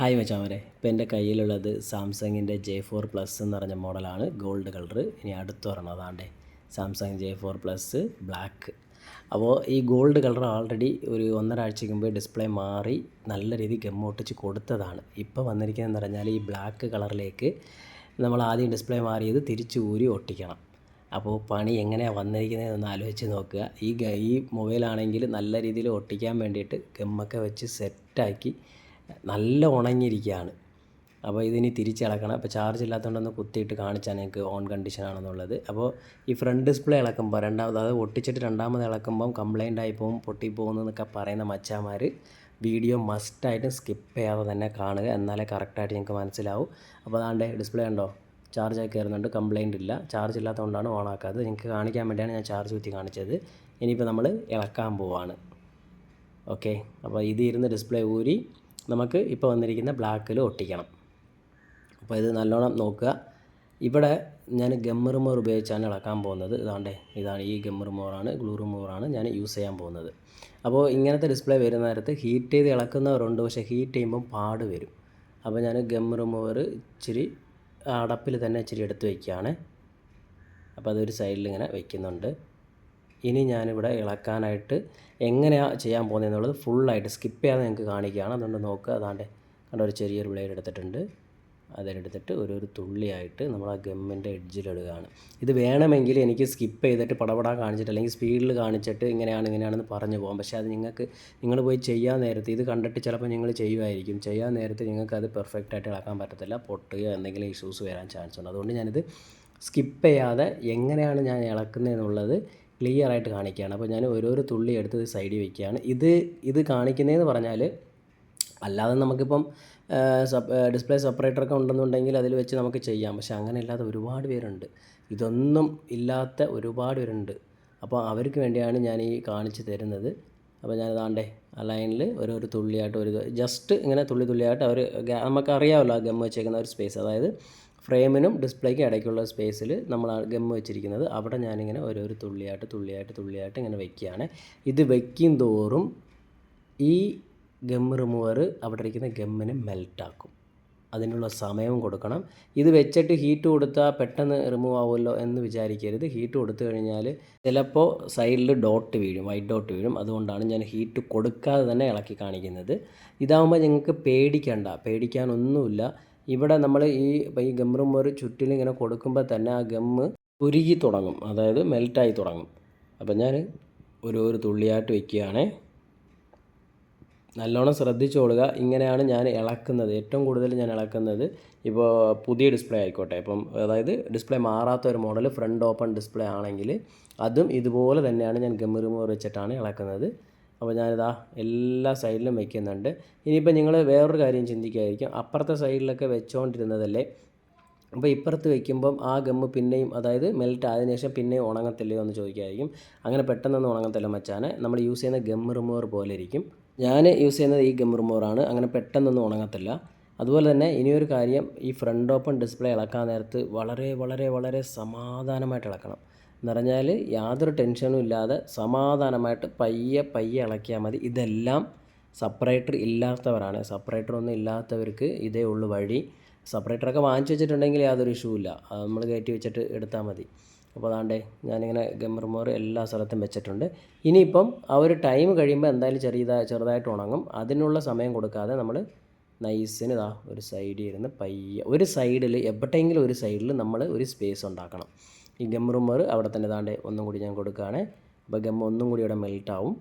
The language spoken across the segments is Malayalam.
ഹായ് മച്ചാമരെ. ഇപ്പോൾ എന്റെ കയ്യിലുള്ളത് സാംസങ്ങിന്റെ ജെ ഫോർ പ്ലസ് എന്ന് പറഞ്ഞ മോഡലാണ്. ഗോൾഡ് കളർ ഇനി അടുത്ത് പറയണം അതാണ്ടേ Samsung J four plus black. അപ്പോൾ ഈ ഗോൾഡ് കളർ ആൾറെഡി ഒരു ഒന്നര ആഴ്ചയ്ക്ക് മുമ്പ് ഡിസ്പ്ലേ മാറി നല്ല രീതിയിൽ ഗം ഒട്ടിച്ച് കൊടുത്തതാണ് ഇപ്പോൾ വന്നിരിക്കുന്നതെന്ന് പറഞ്ഞാൽ ഈ ബ്ലാക്ക് കളറിലേക്ക് നമ്മൾ ആദ്യം ഡിസ്പ്ലേ മാറിയത് തിരിച്ച് ഊരി ഒട്ടിക്കണം. അപ്പോൾ പണി എങ്ങനെയാണ് വന്നിരിക്കുന്നതെന്ന് ആലോചിച്ച് നോക്കുക. ഈ ഈ മൊബൈലാണെങ്കിൽ നല്ല രീതിയിൽ ഒട്ടിക്കാൻ വേണ്ടിയിട്ട് ഗമ്മൊക്കെ വെച്ച് സെറ്റാക്കി നല്ല ഉണങ്ങിയിരിക്കുകയാണ്. അപ്പോൾ ഇതിനി തിരിച്ചിളക്കണം അപ്പോൾ ചാർജ് ഇല്ലാത്തതുകൊണ്ടൊന്ന് കുത്തിയിട്ട് കാണിച്ചാൽ നിങ്ങൾക്ക് ഓൺ കണ്ടീഷൻ ആണെന്നുള്ളത്. അപ്പോൾ ഈ ഫ്രണ്ട് ഡിസ്പ്ലേ ഇളക്കുമ്പോൾ രണ്ടാമത് അത് ഒട്ടിച്ചിട്ട് രണ്ടാമത് ഇളക്കുമ്പം കംപ്ലൈന്റ് ആയി പോകും പൊട്ടിപ്പോകുന്നു എന്നൊക്കെ പറയുന്ന മച്ചാന്മാർ വീഡിയോ മസ്റ്റായിട്ടും സ്കിപ്പ് ചെയ്യാതെ തന്നെ കാണുക. എന്നാലേ കറക്റ്റായിട്ട് ഞങ്ങൾക്ക് മനസ്സിലാവും. അപ്പോൾ അതാണ്ട് ഡിസ്പ്ലേ ഉണ്ടോ ചാർജ് ആയി കയറുന്നുണ്ട് കംപ്ലൈന്റ് ഇല്ല. ചാർജ് ഇല്ലാത്തതുകൊണ്ടാണ് ഓൺ ആക്കാത്തത്. നിങ്ങൾക്ക് കാണിക്കാൻ വേണ്ടിയാണ് ഞാൻ ചാർജ് കുത്തി കാണിച്ചത്. ഇനിയിപ്പോൾ നമ്മൾ ഇളക്കാൻ പോവാണ്. ഓക്കെ അപ്പോൾ ഇത് ഇരുന്ന് ഡിസ്പ്ലേ ഊരി നമുക്ക് ഇപ്പോൾ വന്നിരിക്കുന്ന ബ്ലാക്കിൽ ഒട്ടിക്കണം. അപ്പോൾ ഇത് നല്ലോണം നോക്കുക. ഇവിടെ ഞാൻ ഗം റിമൂവർ ഉപയോഗിച്ചാണ് ഇളക്കാൻ പോകുന്നത്. ഇതാണ്ടേ ഇതാണ് ഈ ഗം റിമൂവറാണ് ഗ്ലൂ റിമൂവറാണ് ഞാൻ യൂസ് ചെയ്യാൻ പോകുന്നത്. അപ്പോൾ ഇങ്ങനത്തെ ഡിസ്പ്ലേ വരുന്ന നേരത്ത് ഹീറ്റ് ചെയ്ത് ഇളക്കുന്നവരുണ്ട് പക്ഷേ ഹീറ്റ് ചെയ്യുമ്പം പാട് വരും. അപ്പോൾ ഞാൻ ഗം റിമൂവർ ഇച്ചിരി അടപ്പിൽ തന്നെ ഇച്ചിരി എടുത്ത് വയ്ക്കുകയാണ്. അപ്പോൾ അതൊരു സൈഡിൽ ഇങ്ങനെ വയ്ക്കുന്നുണ്ട്. ഇനി ഞാനിവിടെ ഇളക്കാനായിട്ട് എങ്ങനെയാണ് ചെയ്യാൻ പോകുന്നതെന്നുള്ളത് ഫുള്ളായിട്ട് സ്കിപ്പ് ചെയ്യാതെ നിങ്ങൾക്ക് കാണിക്കുകയാണ്. അതുകൊണ്ട് നോക്കുക അതാണ്ട് കണ്ട ഒരു ചെറിയൊരു ബ്ലേഡ് എടുത്തിട്ടുണ്ട്. അതിലെടുത്തിട്ട് ഒരു ഒരു തുള്ളിയായിട്ട് നമ്മൾ ആ ഗമ്മിന്റെ എഡ്ജിലിടുകയാണ് ഇത് വേണമെങ്കിൽ എനിക്ക് സ്കിപ്പ് ചെയ്തിട്ട് പടപടാ കാണിച്ചിട്ട് അല്ലെങ്കിൽ സ്പീഡിൽ കാണിച്ചിട്ട് ഇങ്ങനെയാണ് ഇങ്ങനെയാണെന്ന് പറഞ്ഞു പോകാം. പക്ഷേ അത് നിങ്ങൾക്ക് നിങ്ങൾ പോയി ചെയ്യാൻ നേരത്ത് ഇത് കണ്ടിട്ട് ചിലപ്പോൾ നിങ്ങൾ ചെയ്യുമായിരിക്കും. ചെയ്യാൻ നേരത്ത് നിങ്ങൾക്ക് അത് പെർഫെക്റ്റ് ആയിട്ട് ഇളക്കാൻ പറ്റത്തില്ല. പൊട്ടുകയോ എന്തെങ്കിലും ഇഷ്യൂസ് വരാൻ ചാൻസ് ഉണ്ട്. അതുകൊണ്ട് ഞാനിത് സ്കിപ്പ് ചെയ്യാതെ എങ്ങനെയാണ് ഞാൻ ഇളക്കുന്നതെന്നുള്ളത് ക്ലിയർ ആയിട്ട് കാണിക്കുകയാണ്. അപ്പോൾ ഞാൻ ഓരോരോ തുള്ളി എടുത്ത് സൈഡിൽ വയ്ക്കുകയാണ് ഇത് ഇത് കാണിക്കുന്നതെന്ന് പറഞ്ഞാൽ അല്ലാതെ നമുക്കിപ്പം ഡിസ്പ്ലേ സെപ്പറേറ്ററൊക്കെ ഉണ്ടെന്നുണ്ടെങ്കിൽ അതിൽ വെച്ച് നമുക്ക് ചെയ്യാം. പക്ഷേ അങ്ങനെ ഇല്ലാത്ത ഒരുപാട് പേരുണ്ട്. ഇതൊന്നും ഇല്ലാത്ത ഒരുപാട് പേരുണ്ട്. അപ്പോൾ അവർക്ക് വേണ്ടിയാണ് ഞാൻ ഈ കാണിച്ച് തരുന്നത്. അപ്പോൾ ഞാൻ ഇതാണ്ടേ ആ ലൈനിൽ ഓരോരോ തുള്ളിയായിട്ട് ഒരു ജസ്റ്റ് ഇങ്ങനെ തുള്ളി തുള്ളിയായിട്ട് അവർ നമുക്കറിയാമല്ലോ ആ ഗം വെച്ചേക്കുന്ന ഒരു സ്പേസ് അതായത് ഫ്രെയിമിനും ഡിസ്പ്ലേക്കും ഇടയ്ക്കുള്ള സ്പേസിൽ നമ്മൾ ഗം വെച്ചിരിക്കുന്നത് അവിടെ ഞാനിങ്ങനെ ഓരോരോ തുള്ളിയായിട്ട് തുള്ളിയായിട്ട് തുള്ളിയായിട്ട് ഇങ്ങനെ വെക്കുകയാണ്. ഇത് വെക്കും തോറും ഈ ഗം റിമൂവർ അവിടെ ഇരിക്കുന്ന ഗമ്മിനെ മെൽറ്റാക്കും അതിനുള്ള സമയവും കൊടുക്കണം. ഇത് വെച്ചിട്ട് ഹീറ്റ് കൊടുത്താൽ പെട്ടെന്ന് റിമൂവ് ആവുമല്ലോ എന്ന് വിചാരിക്കരുത്. ഹീറ്റ് കൊടുത്തു കഴിഞ്ഞാൽ ചിലപ്പോൾ സൈഡിൽ ഡോട്ട് വീഴും വൈറ്റ് ഡോട്ട് വീഴും. അതുകൊണ്ടാണ് ഞാൻ ഹീറ്റ് കൊടുക്കാതെ തന്നെ ഇളക്കി കാണിക്കുന്നത്. ഇതാകുമ്പോൾ നിങ്ങൾക്ക് പേടിക്കണ്ട. പേടിക്കാനൊന്നുമില്ല. ഇവിടെ നമ്മൾ ഈ ഈ ഗം റിമൂവർ ചുറ്റിലും ഇങ്ങനെ കൊടുക്കുമ്പോൾ തന്നെ ആ ഗമ്മ് ഉരുകി തുടങ്ങും. അതായത് മെൽറ്റായി തുടങ്ങും. അപ്പം ഞാൻ ഒരു ഒരു തുള്ളിയായിട്ട് വയ്ക്കുകയാണേ നല്ലോണം ശ്രദ്ധിച്ചോളുക ഇങ്ങനെയാണ് ഞാൻ ഇളക്കുന്നത്. ഏറ്റവും കൂടുതൽ ഞാൻ ഇളക്കുന്നത് ഇപ്പോൾ പുതിയ ഡിസ്പ്ലേ ആയിക്കോട്ടെ. ഇപ്പം അതായത് ഡിസ്പ്ലേ മാറാത്ത ഒരു മോഡൽ ഫ്രണ്ട് ഓപ്പൺ ഡിസ്പ്ലേ ആണെങ്കിൽ അതും ഇതുപോലെ തന്നെയാണ് ഞാൻ ഗം റിമൂവർ വെച്ചിട്ടാണ് ഇളക്കുന്നത്. അപ്പോൾ ഞാനിതാ എല്ലാ സൈഡിലും വയ്ക്കുന്നുണ്ട് ഇനിയിപ്പോൾ നിങ്ങൾ വേറൊരു കാര്യം ചിന്തിക്കായിരിക്കും അപ്പുറത്തെ സൈഡിലൊക്കെ വെച്ചുകൊണ്ടിരുന്നതല്ലേ അപ്പോൾ ഇപ്പുറത്ത് വയ്ക്കുമ്പം ആ ഗമ്മ് പിന്നെയും അതായത് മെൽറ്റ് ആയതിനു ശേഷം പിന്നെയും ഉണങ്ങത്തില്ലയോ എന്ന് ചോദിക്കായിരിക്കും അങ്ങനെ പെട്ടെന്നൊന്നും ഉണങ്ങത്തില്ല മച്ചാനെ. നമ്മൾ യൂസ് ചെയ്യുന്ന ഗം റിമൂവർ പോലെ ഇരിക്കും. ഞാൻ യൂസ് ചെയ്യുന്നത് ഈ ഗം റിമൂവറാണ് അങ്ങനെ പെട്ടെന്നൊന്നും ഉണങ്ങത്തില്ല. അതുപോലെ തന്നെ ഇനിയൊരു കാര്യം ഈ ഫ്രണ്ട് ഓപ്പൺ ഡിസ്പ്ലേ ഇളക്കാൻ നേരത്ത് വളരെ വളരെ വളരെ സമാധാനമായിട്ട് ഇളക്കണം. എന്ന് പറഞ്ഞാൽ യാതൊരു ടെൻഷനും ഇല്ലാതെ സമാധാനമായിട്ട് പയ്യെ പയ്യെ ഇളക്കിയാൽ മതി. ഇതെല്ലാം സപ്പറേറ്റർ ഇല്ലാത്തവരാണ്. സപ്പറേറ്റർ ഒന്നും ഇല്ലാത്തവർക്ക് ഇതേ ഉള്ളൂ വഴി. സപ്പറേറ്ററൊക്കെ വാങ്ങിച്ചു വെച്ചിട്ടുണ്ടെങ്കിൽ യാതൊരു ഇഷ്യൂ ഇല്ല. നമ്മൾ കയറ്റി വെച്ചിട്ട് എടുത്താൽ മതി. അപ്പോൾ അതാണ്ടേ ഞാനിങ്ങനെ ഗം മോർ എല്ലാ സ്ഥലത്തും വെച്ചിട്ടുണ്ട്. ഇനിയിപ്പം ആ ഒരു ടൈം കഴിയുമ്പോൾ എന്തായാലും ചെറിയതായി ചെറുതായിട്ട് ഉണങ്ങും. അതിനുള്ള സമയം കൊടുക്കാതെ നമ്മൾ നൈസിന് ഇതാ ഒരു സൈഡിൽ ഇരുന്ന് പയ്യ ഒരു സൈഡിൽ എവിടെയെങ്കിലും ഒരു സൈഡിൽ നമ്മൾ ഒരു സ്പേസ് ഉണ്ടാക്കണം. ഈ ഗം റൂമർ അവിടെ തന്നെ താണ്ടെ ഒന്നും കൂടി ഞാൻ കൊടുക്കുകയാണ് അപ്പോൾ ഗം ഒന്നും കൂടി ഇവിടെ മെൽറ്റ് ആവും.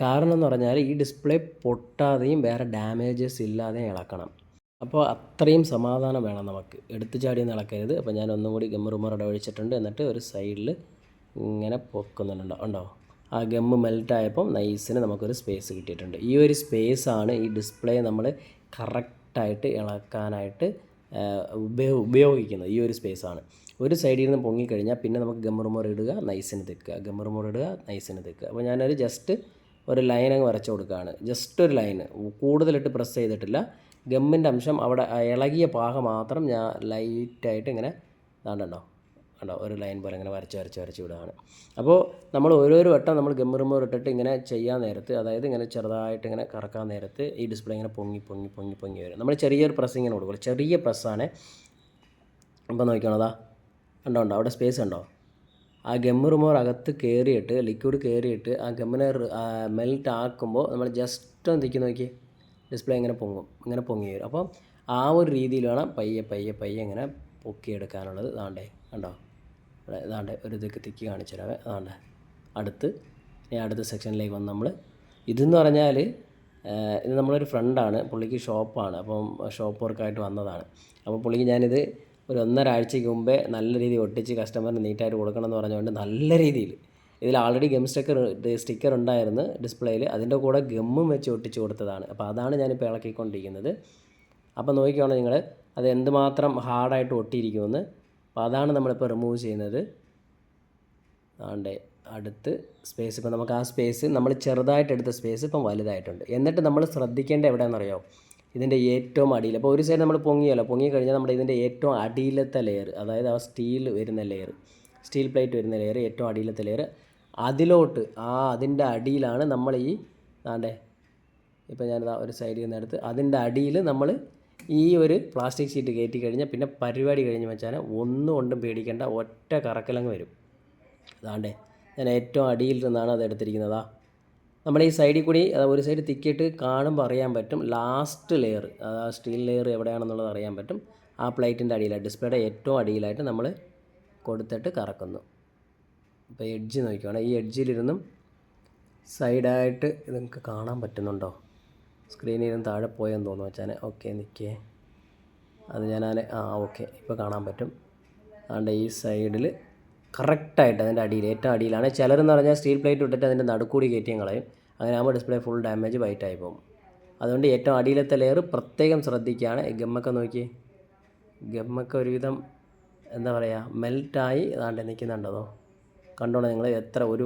കാരണം എന്ന് പറഞ്ഞാൽ ഈ ഡിസ്പ്ലേ പൊട്ടാതെയും വേറെ ഡാമേജസ് ഇല്ലാതെയും ഇളക്കണം. അപ്പോൾ അത്രയും സമാധാനം വേണം നമുക്ക്. എടുത്തു ചാടി ഒന്ന് ഇളക്കരുത്. അപ്പോൾ ഞാൻ ഒന്നും കൂടി ഗം റിമൂവർ ഒഴിച്ചിട്ടുണ്ട്. എന്നിട്ട് ഒരു സൈഡിൽ ഇങ്ങനെ പൊക്കുന്നുണ്ടോ. ഉണ്ടോ? ആ ഗമ്മ് മെൽട്ടായപ്പം നൈസിന് നമുക്കൊരു സ്പേസ് കിട്ടിയിട്ടുണ്ട്. ഈ ഒരു സ്പേസാണ് ഈ ഡിസ്പ്ലേ നമ്മൾ കറക്റ്റായിട്ട് ഇളക്കാനായിട്ട് ഉപയോഗിക്കുന്നത് ഈ ഒരു സ്പേസാണ്. ഒരു സൈഡിൽ നിന്ന് പൊങ്ങിക്കഴിഞ്ഞാൽ പിന്നെ നമുക്ക് ഗം റിമൂവർ ഇടുക നൈസിന് തെക്കുക. ഗം റിമൂവർ ഇടുക നൈസിന് തെക്കുക. അപ്പോൾ ഞാനൊരു ജസ്റ്റ് ഒരു ലൈൻ അങ്ങ് വരച്ചു കൊടുക്കുകയാണ്. ജസ്റ്റ് ഒരു ലൈന് കൂടുതലിട്ട് പ്രസ് ചെയ്തിട്ടില്ല. ഗമ്മിന്റെ അംശം അവിടെ ഇളകിയ പാക മാത്രം ഞാൻ ലൈറ്റായിട്ട് ഇങ്ങനെ ഇതാണ്ടോ കണ്ടോ? ഒരു ലൈൻ പോലെ ഇങ്ങനെ വരച്ച് വരച്ച് വരച്ച് വിടുകയാണ് അപ്പോൾ നമ്മൾ ഓരോരോ വട്ടം നമ്മൾ ഗം ഇട്ടിട്ട് ഇങ്ങനെ ചെയ്യാൻ നേരത്ത് അതായത് ഇങ്ങനെ ചെറുതായിട്ട് ഇങ്ങനെ കറക്കാൻ നേരത്ത് ഈ ഡിസ്പ്ലേ ഇങ്ങനെ പൊങ്ങി പൊങ്ങി പൊങ്ങി പൊങ്ങി വരും. നമ്മൾ ചെറിയൊരു പ്രസ് ഇങ്ങനെ കൊടുക്കും. ചെറിയ പ്രസ്സാണ് ഇപ്പം നോക്കണതാ കണ്ടോ ഉണ്ടോ അവിടെ സ്പേസ് ഉണ്ടോ? ആ ഗമ്മ് റിമോർ അകത്ത് കയറിയിട്ട് ലിക്വിഡ് കയറിയിട്ട് ആ ഗമ്മിനെ മെൽറ്റ് ആക്കുമ്പോൾ നമ്മൾ ജസ്റ്റ് ഒന്ന് തിക്കി നോക്കി. ഡിസ്പ്ലേ ഇങ്ങനെ പൊങ്ങും ഇങ്ങനെ പൊങ്ങി വരും. അപ്പം ആ ഒരു രീതിയിൽ വേണം പയ്യെ പയ്യെ പയ്യെ ഇങ്ങനെ പൊക്കിയെടുക്കാനുള്ളത്. ഇതാണ്ടേ കണ്ടോ? ഇവിടെ ഒരു ഇതൊക്കെ തിക്കി കാണിച്ചു തരാവേ അതാണ്ട് അടുത്ത് ഇനി അടുത്ത സെക്ഷനിലേക്ക് വന്ന് നമ്മൾ ഇതെന്ന് പറഞ്ഞാൽ ഇത് നമ്മളൊരു ഫ്രണ്ടാണ് പുള്ളിക്ക് ഷോപ്പാണ് അപ്പം ഷോപ്പ് വർക്കായിട്ട് വന്നതാണ്. അപ്പോൾ പുള്ളിക്ക് ഞാനിത് ഒരു ഒന്നര ആഴ്ചയ്ക്ക് മുമ്പേ നല്ല രീതിയിൽ ഒട്ടിച്ച് കസ്റ്റമറിന് നീറ്റായിട്ട് കൊടുക്കണം എന്ന് പറഞ്ഞുകൊണ്ട് നല്ല രീതിയിൽ ഇതിൽ ആൾറെഡി ഗം സ്റ്റിക്കർ സ്റ്റിക്കർ ഉണ്ടായിരുന്നു ഡിസ്പ്ലേയിൽ അതിന്റെ കൂടെ ഗമ്മും വെച്ച് ഒട്ടിച്ച് കൊടുത്തതാണ്. അപ്പോൾ അതാണ് ഞാനിപ്പോൾ ഇളക്കിക്കൊണ്ടിരിക്കുന്നത്. അപ്പോൾ നോക്കിക്കോണം നിങ്ങൾ അത് എന്തുമാത്രം ഹാർഡായിട്ട് ഒട്ടിയിരിക്കുമെന്ന്. അപ്പോൾ അതാണ് നമ്മളിപ്പോൾ റിമൂവ് ചെയ്യുന്നത്. ആണ്ട് അടുത്ത് സ്പേസ് ഇപ്പം നമുക്ക് ആ സ്പേസ് നമ്മൾ ചെറുതായിട്ട് എടുത്ത സ്പേസ് ഇപ്പം വലുതായിട്ടുണ്ട്. എന്നിട്ട് നമ്മൾ ശ്രദ്ധിക്കേണ്ട എവിടെയാണെന്നറിയോ? ഇതിന്റെ ഏറ്റവും അടിയിൽ. അപ്പോൾ ഒരു സൈഡ് നമ്മൾ പൊങ്ങിയല്ലോ പൊങ്ങി കഴിഞ്ഞാൽ നമ്മുടെ ഇതിന്റെ ഏറ്റവും അടിയിലത്തെ ലെയർ അതായത് ആ സ്റ്റീൽ വരുന്ന ലെയർ സ്റ്റീൽ പ്ലേറ്റ് വരുന്ന ലെയർ ഏറ്റവും അടിയിലത്തെ ലെയർ അതിലോട്ട് ആ അതിന്റെ അടിയിലാണ് നമ്മൾ ഈ ആണ്ടേ ഇപ്പോൾ ഞാനിതാ ഒരു സൈഡിൽ നിന്ന് എടുത്ത് അതിന്റെ അടിയിൽ നമ്മൾ ഈ ഒരു പ്ലാസ്റ്റിക് ഷീറ്റ് കയറ്റി കഴിഞ്ഞാൽ പിന്നെ പരിപാടി കഴിഞ്ഞ് വെച്ചാൽ ഒന്നും കൊണ്ടും പേടിക്കേണ്ട ഒറ്റ കറക്കലങ്ങ് വരും. അതാണ്ടേ ഞാൻ ഏറ്റവും അടിയിൽ നിന്നാണ് അത് എടുത്തിരിക്കുന്നതാ. നമ്മുടെ ഈ സൈഡിൽ കൂടി ഒരു സൈഡ് തിക്കിയിട്ട് കാണുമ്പോൾ അറിയാൻ പറ്റും ലാസ്റ്റ് ലെയർ ആ സ്റ്റീൽ ലെയർ എവിടെയാണെന്നുള്ളത് അറിയാൻ പറ്റും. ആ പ്ലേറ്റിന്റെ അടിയിലായിട്ട് ഡിസ്പ്ലേയുടെ ഏറ്റവും അടിയിലായിട്ട് നമ്മൾ കൊടുത്തിട്ട് കറക്കുന്നു. അപ്പോൾ എഡ്ജ് നോക്കിയാണ് ഈ എഡ്ജിലിരുന്നും സൈഡായിട്ട് നിങ്ങൾക്ക് കാണാൻ പറ്റുന്നുണ്ടോ? സ്ക്രീനിൽ താഴെ പോയെന്ന് തോന്നുന്നു. വെച്ചാൽ ഓക്കെ നിൽക്കേ അത് ഞാൻ ആ ഓക്കെ. ഇപ്പോൾ കാണാൻ പറ്റും. അതുകൊണ്ട് ഈ സൈഡിൽ കറക്റ്റായിട്ട് അതിന്റെ അടിയിൽ ഏറ്റവും അടിയിലാണ്. ചിലരെന്ന് പറഞ്ഞാൽ സ്റ്റീൽ പ്ലേറ്റ് ഇട്ടിട്ട് അതിന്റെ നടുക്കൂടി കയറ്റിയും കളയും അങ്ങനെ ആകുമ്പോൾ ഡിസ്പ്ലേ ഫുൾ ഡാമേജ് വൈറ്റായി പോകും. അതുകൊണ്ട് ഏറ്റവും അടിയിലത്തെ ലെയർ പ്രത്യേകം ശ്രദ്ധിക്കുകയാണ്. ഗമ്മൊക്കെ നോക്കി. ഗമ്മൊക്കെ ഒരുവിധം എന്താ പറയുക മെൽറ്റായി അതാണ്ട് നിൽക്കുന്നുണ്ടതോ കണ്ടോണം നിങ്ങൾ എത്ര ഒരു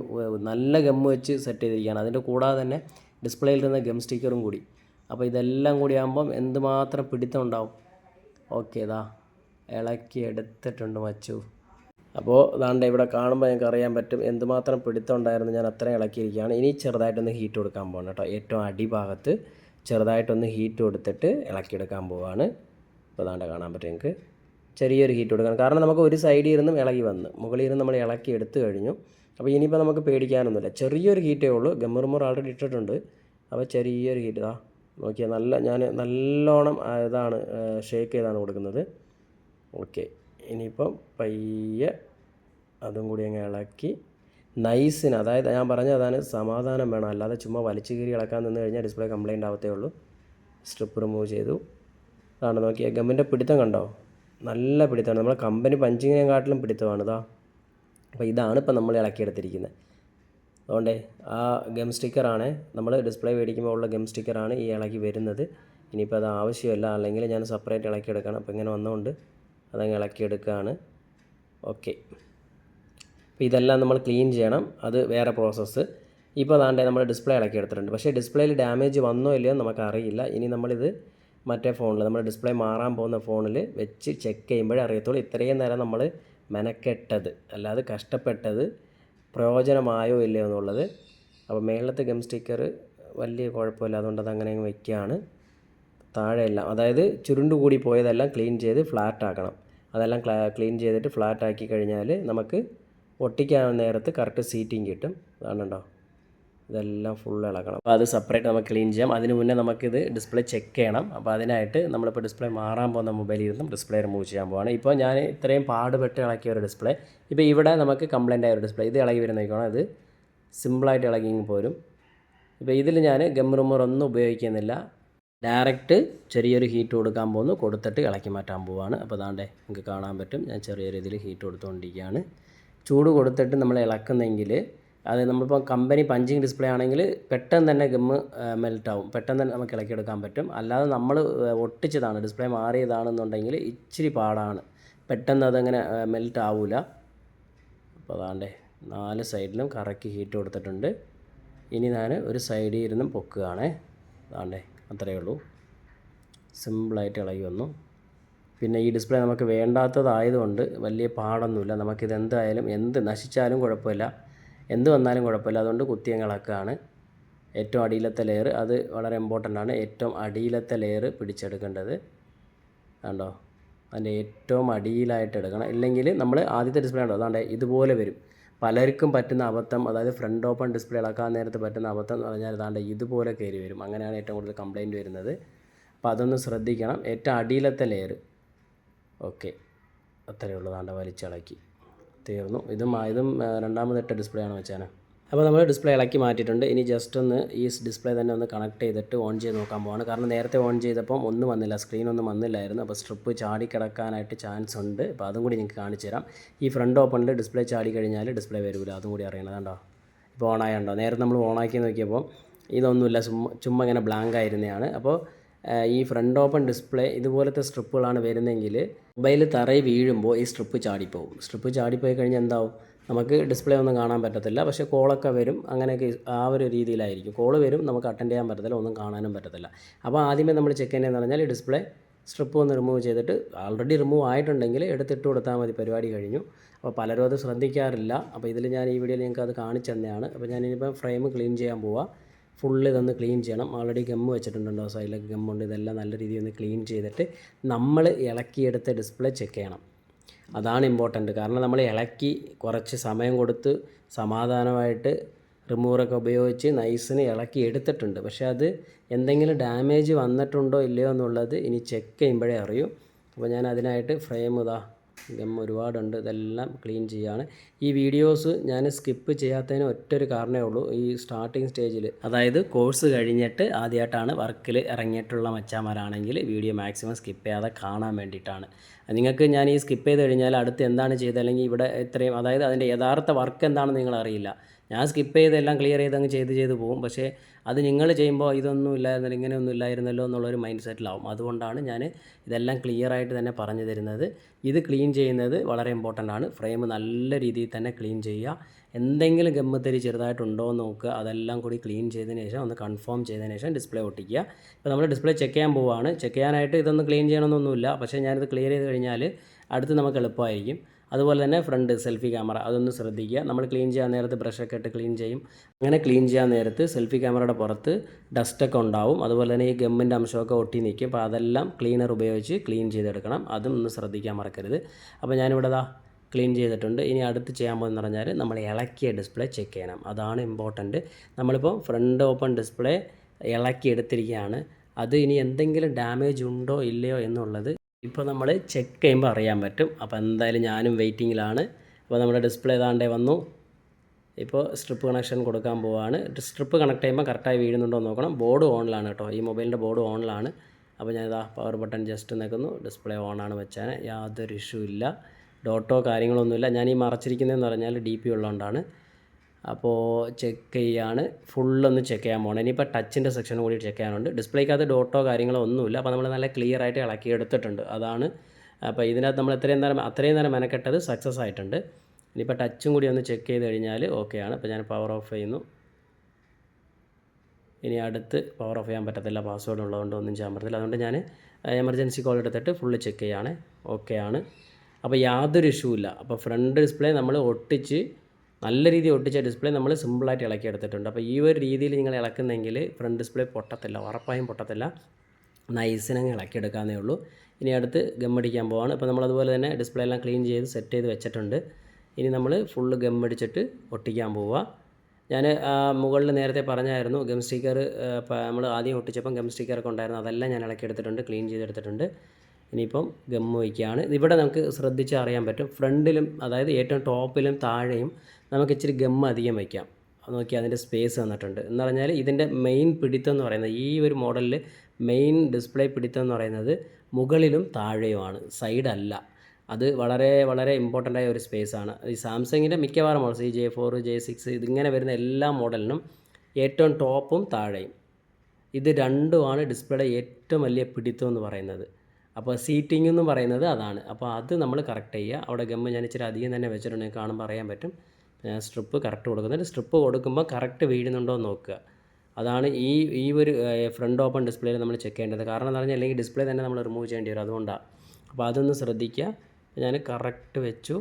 നല്ല ഗമ്മ് വെച്ച് സെറ്റ് ചെയ്തിരിക്കുകയാണ്. അതിന്റെ കൂടാതെ തന്നെ ഡിസ്പ്ലേയിൽ ഇരുന്ന ഗം സ്റ്റിക്കറും കൂടി. അപ്പോൾ ഇതെല്ലാം കൂടി ആകുമ്പം എന്തുമാത്രം പിടിത്തം ഉണ്ടാവും ഓക്കെ ഇതാ ഇളക്കി എടുത്തിട്ടുണ്ട് മച്ചു. അപ്പോൾ ദാണ്ട ഇവിടെ കാണുമ്പോൾ ഞങ്ങൾക്ക് അറിയാൻ പറ്റും എന്തുമാത്രം പിടുത്തം ഉണ്ടായിരുന്നു ഞാൻ അത്രയും ഇളക്കിയിരിക്കുകയാണ്. ഇനി ചെറുതായിട്ടൊന്ന് ഹീറ്റ് കൊടുക്കാൻ പോകണം കേട്ടോ. ഏറ്റവും അടിഭാഗത്ത് ചെറുതായിട്ടൊന്ന് ഹീറ്റ് കൊടുത്തിട്ട് ഇളക്കിയെടുക്കാൻ പോവാണ്. അപ്പോൾ ദാണ്ട കാണാൻ പറ്റും നിങ്ങൾക്ക് ചെറിയൊരു ഹീറ്റ് കൊടുക്കണം. കാരണം നമുക്ക് ഒരു സൈഡിൽ ഇരുന്നും ഇളകി വന്ന്. മുകളിൽ ഇരുന്ന് നമ്മൾ ഇളക്കി എടുത്തു കഴിഞ്ഞു. അപ്പോൾ ഇനിയിപ്പോൾ നമുക്ക് പേടിക്കാനൊന്നുമില്ല. ചെറിയൊരു ഹീറ്റേ ഉള്ളൂ ഗമ്മറുമുർ ആൾറെഡി ഇട്ടിട്ടുണ്ട്. അപ്പോൾ ചെറിയൊരു ഹീറ്റ് ആ നോക്കിയാൽ നല്ല ഞാൻ നല്ലോണം ഇതാണ് ഷേക്ക് ചെയ്താണ് കൊടുക്കുന്നത്. ഓക്കെ ഇനിയിപ്പം പയ്യെ അതും കൂടി അങ്ങ് ഇളക്കി. നൈസിന് അതായത് ഞാൻ പറഞ്ഞതാണ് സമാധാനം വേണം. അല്ലാതെ ചുമ്മാ വലിച്ചു കീറി ഇളക്കാൻ നിന്ന് കഴിഞ്ഞാൽ ഡിസ്പ്ലേ കംപ്ലൈന്റ് ആവത്തേ ഉള്ളൂ. സ്ട്രിപ്പ് റിമൂവ് ചെയ്തു. അതാണ് നോക്കിയ ഗമ്മിന്റെ പിടുത്തം കണ്ടോ? നല്ല പിടുത്തമാണ്. നമ്മളെ കമ്പനി പഞ്ചിങ്ങിനെക്കാട്ടിലും പിടുത്തമാണ് ഇതാ അപ്പോൾ ഇതാണ് ഇപ്പം നമ്മൾ ഇളക്കിയെടുത്തിരിക്കുന്നത്. അതുകൊണ്ട് ആ ഗം സ്റ്റിക്കറാണ് നമ്മൾ ഡിസ്പ്ലേ മേടിക്കുമ്പോൾ ഉള്ള ഗം സ്റ്റിക്കറാണ് ഈ ഇളക്കി വരുന്നത്. ഇനിയിപ്പോൾ അത് ആവശ്യമല്ല അല്ലെങ്കിൽ ഞാൻ സെപ്പറേറ്റ് ഇളക്കിയെടുക്കണം. അപ്പോൾ ഇങ്ങനെ വന്നുകൊണ്ട് അതങ്ങ് ഇളക്കിയെടുക്കുകയാണ് ഓക്കെ. അപ്പോൾ ഇതെല്ലാം നമ്മൾ ക്ലീൻ ചെയ്യണം. അത് വേറെ പ്രോസസ്സ് ഇപ്പോൾ അതാണ്ടേ നമ്മൾ ഡിസ്പ്ലേ ഇളക്കി എടുത്തിട്ടുണ്ട് പക്ഷേ ഡിസ്പ്ലേയിൽ ഡാമേജ് വന്നോ ഇല്ലയോ നമുക്കറിയില്ല. ഇനി നമ്മളിത് മറ്റേ ഫോണിൽ നമ്മുടെ ഡിസ്പ്ലേ മാറാൻ പോകുന്ന ഫോണിൽ വെച്ച് ചെക്ക് ചെയ്യുമ്പോഴേ അറിയത്തുള്ളൂ ഇത്രയും നേരം നമ്മൾ മെനക്കെട്ടത് അല്ലാതെ കഷ്ടപ്പെട്ടത് പ്രയോജനമായോ ഇല്ലയോ എന്നുള്ളത്. അപ്പോൾ മേളത്തെ ഗം സ്റ്റിക്കർ വലിയ കുഴപ്പമില്ല അതുകൊണ്ട് അത് അങ്ങനെ അങ്ങ് വെക്കുകയാണ്. താഴെയെല്ലാം അതായത് ചുരുണ്ട് കൂടി പോയതെല്ലാം ക്ലീൻ ചെയ്ത് ഫ്ലാറ്റ് ആക്കണം. അതെല്ലാം ക്ലീൻ ചെയ്തിട്ട് ഫ്ലാറ്റ് ആക്കി കഴിഞ്ഞാൽ നമുക്ക് ഒട്ടിക്കാൻ നേരത്ത് കറക്റ്റ് സീറ്റിംഗ് കിട്ടും. അതാണ് കാണുന്നുണ്ടോ? ഇതെല്ലാം ഫുൾ ഇളകണം. അപ്പോൾ അത് സെപ്പറേറ്റ് നമുക്ക് ക്ലീൻ ചെയ്യാം. അതിന് മുന്നേ നമുക്കിത് ഡിസ്പ്ലേ ചെക്ക് ചെയ്യണം. അപ്പോൾ അതിനായിട്ട് നമ്മളിപ്പോൾ ഡിസ്പ്ലേ മാറാൻ പോകുന്ന മൊബൈലിൽ നിന്നും ഡിസ്പ്ലേ റിമൂവ് ചെയ്യാൻ പോവാണ്. ഇപ്പോൾ ഞാൻ ഇത്രയും പാടുപെട്ട് ഇളക്കിയ ഒരു ഡിസ്പ്ലേ ഇപ്പോൾ ഇവിടെ നമുക്ക് കംപ്ലൈന്റ് ആയ ഒരു ഡിസ്പ്ലേ ഇത് ഇളകി വരുന്ന നോക്കണം ഇത് സിമ്പിളായിട്ട് ഇളകി പോരും. ഇപ്പോൾ ഇതിൽ ഞാൻ ഗം റിമൂവർ ഒന്നും ഉപയോഗിക്കുന്നില്ല. ഡയറക്റ്റ് ചെറിയൊരു ഹീറ്റ് കൊടുക്കാൻ പോകുന്നു. കൊടുത്തിട്ട് ഇളക്കി മാറ്റാൻ പോവാണ്. അപ്പോൾ അതാണ്ട് നിങ്ങൾക്ക് കാണാൻ പറ്റും. ഞാൻ ചെറിയ രീതിയിൽ ഹീറ്റ് കൊടുത്തുകൊണ്ടിരിക്കുകയാണ് ചൂട് കൊടുത്തിട്ട് നമ്മൾ ഇളക്കുന്നെങ്കിൽ അത് നമ്മളിപ്പോൾ കമ്പനി പഞ്ചിങ് ഡിസ്പ്ലേ ആണെങ്കിൽ പെട്ടെന്ന് തന്നെ ഗമ്മ് മെൽറ്റ് ആവും. പെട്ടെന്ന് തന്നെ നമുക്ക് ഇളക്കിയെടുക്കാൻ പറ്റും. അല്ലാതെ നമ്മൾ ഒട്ടിച്ചതാണ്. ഡിസ്പ്ലേ മാറിയതാണെന്നുണ്ടെങ്കിൽ ഇച്ചിരി പാടാണ്. പെട്ടെന്ന് അതങ്ങനെ മെൽറ്റ് ആവില്ല അപ്പോൾ അതാണ്ടേ നാല് സൈഡിലും കറക്കി ഹീറ്റ് കൊടുത്തിട്ടുണ്ട്. ഇനി ഞാൻ ഒരു സൈഡിൽ ഇരുന്നും പൊക്കുകയാണ്. അതാണ്ടേ അത്രയേ ഉള്ളൂ. സിമ്പിളായിട്ട് ഇളകി വന്നു. പിന്നെ ഈ ഡിസ്പ്ലേ നമുക്ക് വേണ്ടാത്തതായതുകൊണ്ട് വലിയ പാടൊന്നുമില്ല. നമുക്കിത് എന്തായാലും എന്ത് നശിച്ചാലും കുഴപ്പമില്ല. എന്ത് വന്നാലും കുഴപ്പമില്ല. അതുകൊണ്ട് കുത്തിയങ്ങ് ഇളക്കുകയാണ്. ഏറ്റവും അടിയിലത്തെ ലെയർ അത് വളരെ ഇമ്പോർട്ടന്റ് ആണ്. ഏറ്റവും അടിയിലത്തെ ലെയർ പിടിച്ചെടുക്കേണ്ടത്. കണ്ടോ? അതിന്റെ ഏറ്റവും അടിയിലായിട്ട് എടുക്കണം. ഇല്ലെങ്കിൽ നമ്മൾ ആദ്യത്തെ ഡിസ്പ്ലേ ഉണ്ടോ അതാണ്ട് ഇതുപോലെ വരും. പലർക്കും പറ്റുന്ന അബദ്ധം അതായത് ഫ്രണ്ട് ഓപ്പൺ ഡിസ്പ്ലേ ഇളക്കാൻ നേരത്ത് പറ്റുന്ന അബദ്ധം എന്ന് പറഞ്ഞാൽ അതാണ്ട് ഇതുപോലെ കയറി വരും. അങ്ങനെയാണ് ഏറ്റവും കൂടുതൽ കംപ്ലയിന്റ് വരുന്നത്. അപ്പോൾ അതൊന്ന് ശ്രദ്ധിക്കണം. ഏറ്റവും അടിയിലത്തെ ലെയർ ഓക്കെ അത്രയേ ഉള്ളൂ. താണ്ട വലിച്ചിളക്കി. തീർന്നു. ഇതും ഇതും രണ്ടാമതിട്ട ഡിസ്പ്ലേ ആണ് വെച്ചാൽ അപ്പോൾ നമ്മൾ ഡിസ്പ്ലേ ഇളക്കി മാറ്റിയിട്ടുണ്ട്. ഇനി ജസ്റ്റ് ഒന്ന് ഈ ഡിസ്പ്ലേ തന്നെ ഒന്ന് കണക്ട് ചെയ്തിട്ട് ഓൺ ചെയ്ത് നോക്കാൻ പോവാണ്. കാരണം നേരത്തെ ഓൺ ചെയ്തപ്പം ഒന്നും വന്നില്ല സ്ക്രീൻ ഒന്നും വന്നില്ലായിരുന്നു. അപ്പോൾ സ്ട്രിപ്പ് ചാടി കിടക്കാനായിട്ട് ചാൻസ് ഉണ്ട്. അപ്പോൾ അതും കൂടി നിങ്ങൾക്ക് കാണിച്ചു തരാം. ഈ ഫ്രണ്ട് ഓപ്പണിൽ ഡിസ്പ്ലേ ചാടി കഴിഞ്ഞാൽ ഡിസ്പ്ലേ വരില്ല അതും കൂടി അറിയണതാണ്ടോ ഇപ്പോൾ ഓണായുണ്ടോ നേരത്തെ നമ്മൾ ഓണാക്കി നോക്കിയപ്പോൾ ഇതൊന്നുമില്ല. ചുമ്മാ ചുമ്മാ ഇങ്ങനെ ബ്ലാങ്ക് ആയിരുന്നതാണ്. അപ്പോൾ ഈ ഫ്രണ്ട് ഓപ്പൺ ഡിസ്പ്ലേ ഇതുപോലത്തെ സ്ട്രിപ്പുകളാണ് വരുന്നതെങ്കിൽ മൊബൈൽ തറയിൽ വീഴുമ്പോൾ ഈ സ്ട്രിപ്പ് ചാടിപ്പോവും സ്ട്രിപ്പ് ചാടിപ്പോയി കഴിഞ്ഞാൽ എന്താവും? നമുക്ക് ഡിസ്പ്ലേ ഒന്നും കാണാൻ പറ്റത്തില്ല. പക്ഷേ കോളൊക്കെ വരും. അങ്ങനെയൊക്കെ ആ ഒരു രീതിയിലായിരിക്കും. കോൾ വരും. നമുക്ക് അറ്റൻഡ് ചെയ്യാൻ പറ്റത്തില്ല. ഒന്നും കാണാനും പറ്റത്തില്ല. അപ്പോൾ ആദ്യമേ നമ്മൾ ചെക്ക് ചെയ്യുന്നതെന്ന് പറഞ്ഞാൽ ഡിസ്പ്ലേ സ്ട്രിപ്പ് ഒന്ന് റിമൂവ് ചെയ്തിട്ട് ആൾറെഡി റിമൂവ് ആയിട്ടുണ്ടെങ്കിൽ എടുത്തിട്ട് കൊടുത്താൽ മതി. പരിപാടി കഴിഞ്ഞു. അപ്പോൾ പലരും അത് ശ്രദ്ധിക്കാറില്ല. അപ്പോൾ ഇതിൽ ഞാൻ ഈ വീഡിയോയിൽ നിങ്ങൾക്ക് അത് കാണിച്ചു തന്നെയാണ്. അപ്പോൾ ഞാൻ ഇനിയിപ്പോൾ ഫ്രെയിം ക്ലീൻ ചെയ്യാൻ പോവാം. ഫുള്ള് ഇതൊന്ന് ക്ലീൻ ചെയ്യണം. ഓൾറെഡി ഗമ്മ് വെച്ചിട്ടുണ്ടോ സൈഡിലൊക്കെ ഗമ്മുണ്ട് ഇതെല്ലാം നല്ല രീതിയിൽ ഒന്ന് ക്ലീൻ ചെയ്തിട്ട് നമ്മൾ ഇളക്കിയെടുത്ത ഡിസ്പ്ലേ ചെക്ക് ചെയ്യണം. അതാണ് ഇമ്പോർട്ടന്റ് കാരണം നമ്മൾ ഇളക്കി കുറച്ച് സമയം കൊടുത്ത് സമാധാനമായിട്ട് റിമൂവറൊക്കെ ഉപയോഗിച്ച് നൈസിന് ഇളക്കി എടുത്തിട്ടുണ്ട്. പക്ഷേ അത് എന്തെങ്കിലും ഡാമേജ് വന്നിട്ടുണ്ടോ ഇല്ലയോ എന്നുള്ളത് ഇനി ചെക്ക് ചെയ്യുമ്പോഴേ അറിയൂ. അപ്പോൾ ഞാൻ അതിനായിട്ട് ഫ്രെയിം ഇതാ ഗം ഒരുപാടുണ്ട്. ഇതെല്ലാം ക്ലീൻ ചെയ്യുകയാണ് ഈ വീഡിയോസ് ഞാൻ സ്കിപ്പ് ചെയ്യാത്തതിന് ഒറ്റൊരു കാരണമേ ഉള്ളൂ. ഈ സ്റ്റാർട്ടിങ് സ്റ്റേജിൽ അതായത് കോഴ്സ് കഴിഞ്ഞിട്ട് ആദ്യമായിട്ടാണ് വർക്കിൽ ഇറങ്ങിയിട്ടുള്ള മച്ചാമാരാണെങ്കിൽ വീഡിയോ മാക്സിമം സ്കിപ്പ് ചെയ്യാതെ കാണാൻ വേണ്ടിയിട്ടാണ്. നിങ്ങൾക്ക് ഞാൻ ഈ സ്കിപ്പ് ചെയ്ത് കഴിഞ്ഞാൽ അടുത്ത് എന്താണ് ചെയ്തത്? അല്ലെങ്കിൽ ഇവിടെ ഇത്രയും അതായത് അതിന്റെ യഥാർത്ഥ വർക്ക് എന്താണെന്ന് നിങ്ങൾ അറിയില്ല ഞാൻ സ്കിപ്പ് ചെയ്ത് എല്ലാം ക്ലിയർ ചെയ്ത് അങ്ങ് ചെയ്ത് ചെയ്ത് പോകും പക്ഷേ അത് നിങ്ങൾ ചെയ്യുമ്പോൾ ഇതൊന്നും ഇല്ലായിരുന്നല്ലോ ഇങ്ങനെയൊന്നും ഇല്ലായിരുന്നല്ലോ എന്നുള്ളൊരു മൈൻഡ് സെറ്റിലാവും അതുകൊണ്ടാണ് ഞാൻ ഇതെല്ലാം ക്ലിയർ ആയിട്ട് തന്നെ പറഞ്ഞു തരുന്നത്. ഇത് ക്ലീൻ ചെയ്യുന്നത് വളരെ ഇമ്പോർട്ടന്റ് ആണ്. ഫ്രെയിം നല്ല രീതിയിൽ തന്നെ ക്ലീൻ ചെയ്യുക. എന്തെങ്കിലും ഗമ്മത്തരി ചെറുതായിട്ടുണ്ടോ എന്ന് നോക്കുക. അതെല്ലാം കൂടി ക്ലീൻ ചെയ്തതിന് ശേഷം ഒന്ന് കൺഫേം ചെയ്തതിന് ശേഷം ഡിസ്പ്ലേ ഒട്ടിക്കുക. ഇപ്പോൾ നമ്മൾ ഡിസ്പ്ലേ ചെക്ക് ചെയ്യാൻ പോവുകയാണ് ചെക്ക് ചെയ്യാനായിട്ട് ഇതൊന്ന് ക്ലീൻ ചെയ്യണമെന്നൊന്നുമില്ല പക്ഷേ ഞാനിത് ക്ലിയർ ചെയ്ത് കഴിഞ്ഞാൽ അടുത്ത് നമുക്ക് എളുപ്പമായിരിക്കും. അതുപോലെ തന്നെ ഫ്രണ്ട് സെൽഫി ക്യാമറ അതൊന്ന് ശ്രദ്ധിക്കുക. നമ്മൾ ക്ലീൻ ചെയ്യാൻ നേരത്ത് ബ്രഷൊക്കെ ഇട്ട് ക്ലീൻ ചെയ്യും. അങ്ങനെ ക്ലീൻ ചെയ്യാൻ നേരത്ത് സെൽഫി ക്യാമറയുടെ പുറത്ത് ഡസ്റ്റൊക്കെ ഉണ്ടാവും. അതുപോലെ തന്നെ ഈ ഗമ്മിന്റെ അംശമൊക്കെ ഒട്ടി നിൽക്കും. അപ്പോൾ അതെല്ലാം ക്ലീനർ ഉപയോഗിച്ച് ക്ലീൻ ചെയ്തെടുക്കണം. അതും ഒന്ന് ശ്രദ്ധിക്കാൻ മറക്കരുത്. അപ്പോൾ ഞാനിവിടെ ദാ ക്ലീൻ ചെയ്തിട്ടുണ്ട്. ഇനി അടുത്ത് ചെയ്യാൻ പോകുന്നത് പറഞ്ഞാൽ നമ്മൾ ഇളക്കിയ ഡിസ്പ്ലേ ചെക്ക് ചെയ്യണം. അതാണ് ഇമ്പോർട്ടന്റ് നമ്മളിപ്പോൾ ഫ്രണ്ട് ഓപ്പൺ ഡിസ്പ്ലേ ഇളക്കി എടുത്തിരിക്കുകയാണ് അത് ഇനി എന്തെങ്കിലും ഡാമേജ് ഉണ്ടോ ഇല്ലയോ എന്നുള്ളത് ഇപ്പോൾ നമ്മൾ ചെക്ക് ചെയ്യുമ്പോൾ അറിയാൻ പറ്റും. അപ്പോൾ എന്തായാലും ഞാനും വെയിറ്റിങ്ങിലാണ് അപ്പോൾ നമ്മുടെ ഡിസ്പ്ലേ ഏതാണ്ടേ വന്നു. ഇപ്പോൾ സ്ട്രിപ്പ് കണക്ഷൻ കൊടുക്കാൻ പോവാണ്. സ്ട്രിപ്പ് കണക്ട് ചെയ്യുമ്പോൾ കറക്റ്റായി വീഴുന്നുണ്ടോ എന്ന് നോക്കണം. ബോർഡ് ഓണിലാണ് കേട്ടോ. ഈ മൊബൈലിന്റെ ബോർഡ് ഓണിലാണ് അപ്പോൾ ഞാനിതാ പവർ ബട്ടൺ ജസ്റ്റ് നിൽക്കുന്നു ഡിസ്പ്ലേ ഓണാണ് വെച്ചാൽ യാതൊരു ഇഷ്യൂ ഇല്ല. ഡോട്ടോ കാര്യങ്ങളൊന്നുമില്ല. ഞാൻ ഈ മറച്ചിരിക്കുന്നതെന്ന് പറഞ്ഞാൽ ഡി പി ഉള്ളതുകൊണ്ടാണ്. അപ്പോൾ ചെക്ക് ചെയ്യാണ്. ഫുള്ളൊന്ന് ചെക്ക് ചെയ്യാൻ പോകണം ഇനിയിപ്പോൾ ടച്ചിന്റെ സെക്ഷൻ കൂടി ചെക്ക് ചെയ്യാനുണ്ട്. ഡിസ്പ്ലേക്കകത്ത് ഡോട്ടോ കാര്യങ്ങളോ ഒന്നുമില്ല. അപ്പോൾ നമ്മൾ നല്ല ക്ലിയർ ആയിട്ട് ഇളക്കി എടുത്തിട്ടുണ്ട്. അതാണ്. അപ്പോൾ ഇതിനകത്ത് നമ്മൾ എത്രയും നേരം അത്രയും നേരം മെനക്കെട്ടത് സക്സസ് ആയിട്ടുണ്ട്. ഇനിയിപ്പോൾ ടച്ചും കൂടി ഒന്ന് ചെക്ക് ചെയ്ത് കഴിഞ്ഞാൽ ഓക്കെയാണ് അപ്പോൾ ഞാൻ പവർ ഓഫ് ചെയ്യുന്നു. ഇനി അടുത്ത് പവർ ഓഫ് ചെയ്യാൻ പറ്റത്തില്ല. പാസ്വേഡ് ഉള്ളതുകൊണ്ട് ഒന്നും ചെയ്യാൻ പറ്റത്തില്ല. അതുകൊണ്ട് ഞാൻ എമർജൻസി കോൾ എടുത്തിട്ട് ഫുള്ള് ചെക്ക് ചെയ്യാണ്. ഓക്കെ ആണ്. അപ്പോൾ യാതൊരു ഇഷ്യൂ ഇല്ല. അപ്പോൾ ഫ്രണ്ട് ഡിസ്പ്ലേ നമ്മൾ ഒട്ടിച്ച് നല്ല രീതിയിൽ ഒട്ടിച്ച ഡിസ്പ്ലേ നമ്മൾ സിമ്പിളായിട്ട് ഇളക്കി എടുത്തിട്ടുണ്ട്. അപ്പോൾ ഈ ഒരു രീതിയിൽ നിങ്ങൾ ഇളക്കുന്നെങ്കിൽ ഫ്രണ്ട് ഡിസ്പ്ലേ പൊട്ടത്തില്ല ഉറപ്പായും പൊട്ടത്തില്ല. നൈസിനങ്ങ് ഇളക്കിയെടുക്കാന്നേ ഉള്ളൂ. ഇനി അടുത്ത് ഗമ്മടിക്കാൻ പോവാണ്. ഇപ്പോൾ നമ്മളതുപോലെ തന്നെ ഡിസ്പ്ലേ എല്ലാം ക്ലീൻ ചെയ്ത് സെറ്റ് ചെയ്ത് വെച്ചിട്ടുണ്ട്. ഇനി നമ്മൾ ഫുള്ള് ഗമ്മടിച്ചിട്ട് ഒട്ടിക്കാൻ പോവുക ഞാൻ മുകളിൽ നേരത്തെ പറഞ്ഞായിരുന്നു ഗം സ്റ്റിക്കർ നമ്മൾ ആദ്യം ഒട്ടിച്ചപ്പം ഗം സ്റ്റിക്കറൊക്കെ ഉണ്ടായിരുന്നു. അതെല്ലാം ഞാൻ ഇളക്കിയെടുത്തിട്ടുണ്ട് ക്ലീൻ ചെയ്തെടുത്തിട്ടുണ്ട് ഇനിയിപ്പം ഗം വയ്ക്കുകയാണ് ഇവിടെ നമുക്ക് ശ്രദ്ധിച്ച് അറിയാൻ പറ്റും. ഫ്രണ്ടിലും അതായത് ഏറ്റവും ടോപ്പിലും താഴെയും നമുക്ക് ഇച്ചിരി ഗമ്മ അധികം വയ്ക്കാം. നോക്കി അതിന്റെ സ്പേസ് തന്നിട്ടുണ്ട്. എന്ന് പറഞ്ഞാൽ ഇതിന്റെ മെയിൻ പിടിത്തം എന്ന് പറയുന്നത് ഈ ഒരു മോഡലിൽ മെയിൻ ഡിസ്പ്ലേ പിടിത്തം എന്ന് പറയുന്നത് മുകളിലും താഴെയുമാണ്. സൈഡല്ല അത് വളരെ വളരെ ഇമ്പോർട്ടന്റ് ആയ ഒരു സ്പേസ് ആണ്. ഈ സാംസങ്ങിന്റെ മിക്കവാറും മോഡൽസ് ഈ ജെ ഫോർ ജെ സിക്സ് ഇതിങ്ങനെ വരുന്ന എല്ലാ മോഡലിനും ഏറ്റവും ടോപ്പും താഴെയും. ഇത് രണ്ടുമാണ് ഡിസ്പ്ലേയുടെ ഏറ്റവും വലിയ പിടിത്തം എന്ന് പറയുന്നത്. അപ്പോൾ സീറ്റിംഗ് എന്ന് പറയുന്നത് അതാണ്. അപ്പോൾ അത് നമ്മൾ കറക്റ്റ് ചെയ്യുക. അവിടെ ഗമ്മ് ഞാൻ ഇച്ചിരി അധികം തന്നെ വെച്ചിട്ടുണ്ടെങ്കിൽ കാണുമ്പോൾ അറിയാൻ പറ്റും. സ്ട്രിപ്പ് കറക്റ്റ് കൊടുക്കുന്നുണ്ട് സ്ട്രിപ്പ് കൊടുക്കുമ്പോൾ കറക്റ്റ് വീഴുന്നുണ്ടോ എന്ന് നോക്കുക. അതാണ് ഈ ഈ ഒരു ഫ്രണ്ട് ഓപ്പൺ ഡിസ്പ്ലേയിൽ നമ്മൾ ചെക്ക് ചെയ്യേണ്ടത്. കാരണം എന്ന് പറഞ്ഞാൽ അല്ലെങ്കിൽ ഡിസ്പ്ലേ തന്നെ നമ്മൾ റിമൂവ് ചെയ്യേണ്ടി വരും. അതുകൊണ്ടാണ് അപ്പോൾ അതൊന്ന് ശ്രദ്ധിക്കുക. ഞാൻ കറക്റ്റ് വെച്ചു.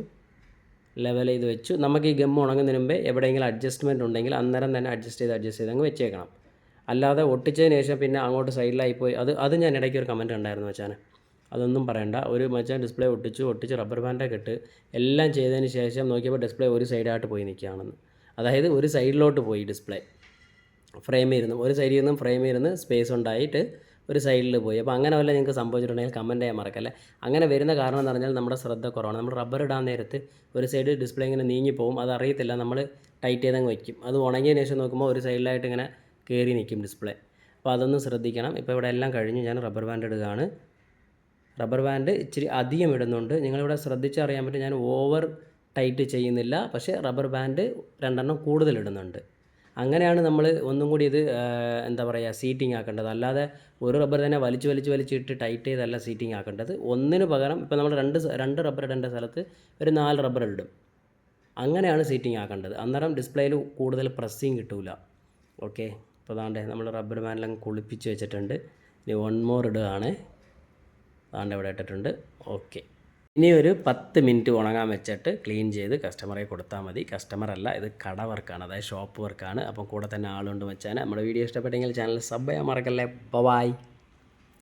ലെവൽ ചെയ്ത് വെച്ചു. നമുക്ക് ഈ ഗം ഉണങ്ങുന്നതിന് മുമ്പേ എവിടെയെങ്കിലും അഡ്ജസ്റ്റ്മെന്റ് ഉണ്ടെങ്കിൽ അന്നേരം തന്നെ അഡ്ജസ്റ്റ് ചെയ്ത് അഡ്ജസ്റ്റ് ചെയ്ത് അങ്ങ് വെച്ചേക്കണം. അല്ലാതെ ഒട്ടിച്ചതിന് ശേഷം പിന്നെ അങ്ങോട്ട് സൈഡിലായി പോയി. അത് അത് ഞാൻ ഇടയ്ക്ക് ഒരു കമന്റ് ഉണ്ടായിരുന്നു മച്ചാനെ അതൊന്നും പറയണ്ട. ഒരു മച്ചാൻ ഡിസ്പ്ലേ ഒട്ടിച്ചു ഒട്ടിച്ച് റബ്ബർ ബാൻഡൊക്കെ ഇട്ട് എല്ലാം ചെയ്തതിന് ശേഷം നോക്കിയപ്പോൾ ഡിസ്പ്ലേ ഒരു സൈഡായിട്ട് പോയി നിൽക്കുകയാണെന്ന് അതായത് ഒരു സൈഡിലോട്ട് പോയി ഡിസ്പ്ലേ ഫ്രെയിം ഇരുന്ന് ഒരു സൈഡിൽ നിന്നും ഫ്രെയിം ഇരുന്ന് സ്പേസ് ഉണ്ടായിട്ട് ഒരു സൈഡിൽ പോയി. അപ്പോൾ അങ്ങനെ വല്ല നിങ്ങൾക്ക് സംഭവിച്ചിട്ടുണ്ടെങ്കിൽ കമന്റ് ചെയ്യാൻ മറക്കല്ലേ. അങ്ങനെ വരുന്ന കാരണം എന്ന് പറഞ്ഞാൽ നമ്മുടെ ശ്രദ്ധ കുറവാണ്. നമ്മൾ റബ്ബർ ഇടാൻ നേരത്ത് ഒരു സൈഡ് ഡിസ്പ്ലേ ഇങ്ങനെ നീങ്ങി പോകും അത് അറിയത്തില്ല. നമ്മൾ ടൈറ്റ് ചെയ്തങ്ങ് വയ്ക്കും അത് ഉണങ്ങിയതിന് ശേഷം നോക്കുമ്പോൾ ഒരു സൈഡിലായിട്ട് ഇങ്ങനെ കയറി നിൽക്കും ഡിസ്പ്ലേ അപ്പോൾ അതൊന്ന് ശ്രദ്ധിക്കണം. ഇപ്പോൾ ഇവിടെ എല്ലാം കഴിഞ്ഞ്. ഞാൻ റബ്ബർ ബാൻഡ് ഇടുകയാണ്. റബ്ബർ ബാൻഡ് ഇച്ചിരി അധികം ഇടുന്നുണ്ട്. നിങ്ങളിവിടെ ശ്രദ്ധിച്ചറിയാൻ പറ്റും ഞാൻ ഓവർ ടൈറ്റ് ചെയ്യുന്നില്ല. പക്ഷേ റബ്ബർ ബാൻഡ് രണ്ടെണ്ണം കൂടുതൽ ഇടുന്നുണ്ട്. അങ്ങനെയാണ് നമ്മൾ ഒന്നും കൂടി ഇത് എന്താ പറയുക സീറ്റിംഗ് ആക്കേണ്ടത്. അല്ലാതെ ഒരു റബ്ബർ തന്നെ വലിച്ച് വലിച്ച് വലിച്ചിട്ട് ടൈറ്റ് ചെയ്തല്ല സീറ്റിംഗ് ആക്കേണ്ടത്. ഒന്നിന് പകരം ഇപ്പോൾ നമ്മൾ രണ്ട് രണ്ട് റബ്ബർ ഇടേണ്ട സ്ഥലത്ത് ഒരു നാല് റബ്ബർ ഇടും. അങ്ങനെയാണ് സീറ്റിംഗ് ആക്കേണ്ടത്. അന്നേരം ഡിസ്പ്ലേയിൽ കൂടുതൽ പ്രസ്സിങ് കിട്ടില്ല ഓക്കെ? അപ്പോൾ അതാണ്ട് നമ്മൾ റബ്ബർ ബാൻഡെല്ലാം കുളിപ്പിച്ച് വെച്ചിട്ടുണ്ട്. ഇനി വൺ മോർ ഇടുകയാണ്. അതാണ്ട് ഇവിടെ ഇട്ടിട്ടുണ്ട്. ഓക്കെ. ഇനി ഒരു പത്ത് മിനിറ്റ് ഉണങ്ങാൻ വെച്ചിട്ട് ക്ലീൻ ചെയ്ത് കസ്റ്റമറെ കൊടുത്താൽ മതി. കസ്റ്റമർ അല്ല ഇത് കട വർക്കാണ് അതായത് ഷോപ്പ് വർക്കാണ്. അപ്പം കൂടെ തന്നെ ആളുണ്ട് വെച്ചാൽ നമ്മുടെ വീഡിയോ ഇഷ്ടപ്പെട്ടെങ്കിൽ ചാനൽ സബ് ചെയ്യാൻ മറക്കല്ലേ. ബൈ